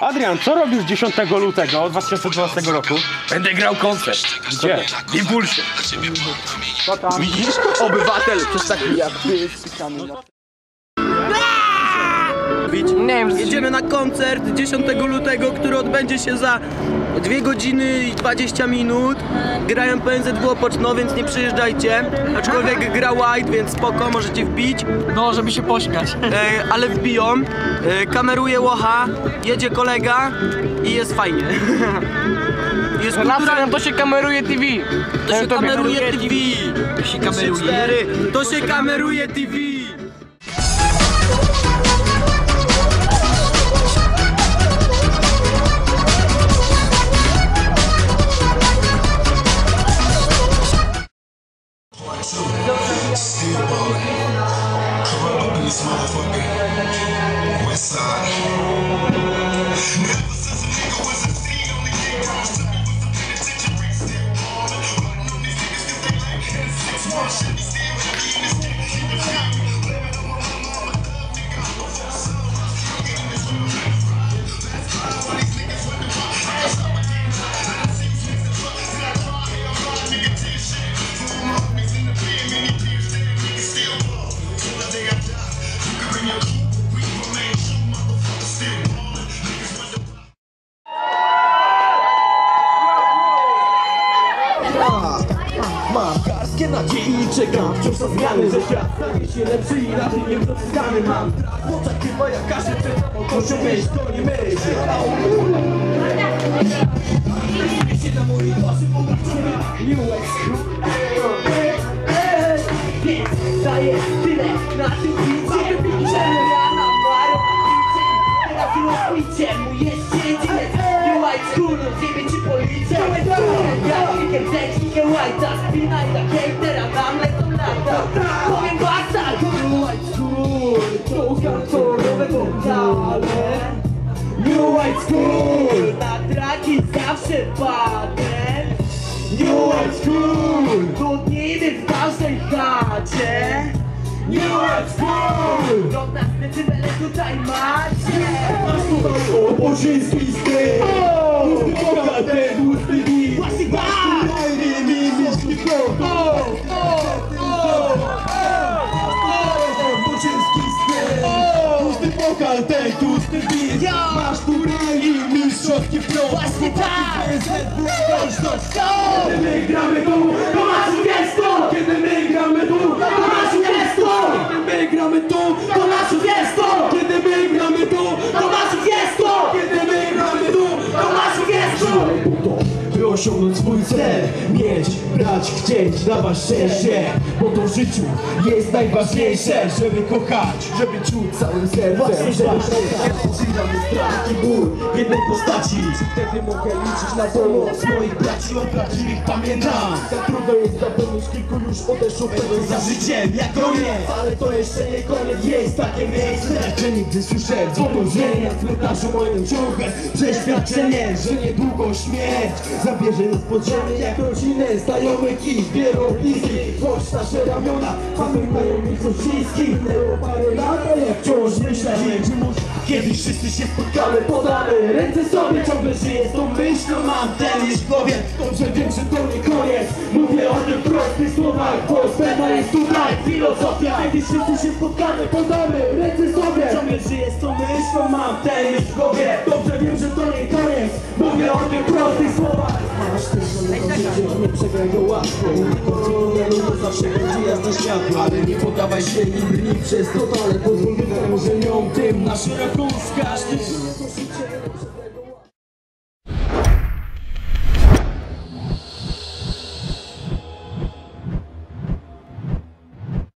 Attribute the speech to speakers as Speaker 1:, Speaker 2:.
Speaker 1: Adrian, co robisz 10 lutego 2012 roku?
Speaker 2: Będę grał koncert.
Speaker 1: Gdzie?
Speaker 2: W Impulsie.
Speaker 3: Widzisz? Obywatel przez taki jak ty na...
Speaker 4: Nie wiem,
Speaker 3: Jedziemy na koncert 10 lutego, który odbędzie się za 2 godziny i 20 minut. Grają PNZW Opoczno, więc nie przyjeżdżajcie. Aczkolwiek gra White, więc spoko, możecie wbić.
Speaker 4: no żeby się pośmiać.
Speaker 3: E, ale wbiją. E, kameruje Łocha, jedzie kolega i jest fajnie. Jest kultura...
Speaker 4: To się kameruje TV.
Speaker 3: To się kameruje TV.
Speaker 4: To się kameruje.
Speaker 3: Cztery. To się kameruje TV.
Speaker 5: Mam garstkę nadziei i czekam. Wciąż na zmiany Że świat stanie się lepszy i raczej nieprzeczytany Mam strach w oczach chyba jak każdy przed samotnością myśl To nie myśl. Się na mojej twarzy popatrzona Miłek Więc daję tyle na tym bicie Idziemy rana, baro, Teraz rozbicie mój jest dziedziniec Nie white school, rozjebie ci policję Ja klikę technikę white'a Spinaj na hejtera, nam lecą lata. Powiem basta, nie white school To kartorowe wokale New White School. Na traki zawsze padę. New White School. Nudniny w każdej chacie. New White School. Drobna specymele tutaj macie. Masz tutaj obożyński styl Pusty pokal, ten pusty beat Właśnie tłusty beat Masz tu raj i mistrzowski flow Właśnie tak Kiedy my gramy tu, to masz gesto Kiedy my gramy tu, to masz gesto Kiedy my gramy tu, to osiągnąć swój cel. Mieć, brać, chcieć, dawać szczęście. Bo to w życiu jest najważniejsze Żeby kochać, żeby czuć całym sercem. Żeby Żywamy strach i ból w jednej postaci. Wtedy mogę liczyć na pomoc moich braci Od prawdziwych pamiętam Tak trudno jest zapomnieć kilku już odeszło pewnie za życiem Jak koniec, ale to jeszcze nie koniec Jest takie miejsce, że nigdy słyszę dzwonienie W cmentarzu moim ciągle. Przeświadczenie Że niedługo śmierć zabierze pod ziemię Jak rodzinę, znajomych i wielu bliskich. Choć nasze ramiona pamiętają mi bliskich Minęło parę lat, a ja wciąż myślę może kiedyś wszyscy się spotkamy Podamy ręce sobie, ciągle żyję z tą myślą Mam ten już w głowie, dobrze wiem, że to nie koniec. Mówię o tym prostych słowach, bo spędza jest tutaj. Filozofia, kiedyś wszyscy się spotkamy Podamy ręce sobie, ciągle żyję z tą myślą Mam ten już w głowie, dobrze wiem, że to nie koniec. Mówię o tym prostych słowach Nie go łatwo. Zawsze będzie jasne Ale nie poddawaj się i brnij przez to Ale pozwól wydarzeniom tym. Na szeroko z każdym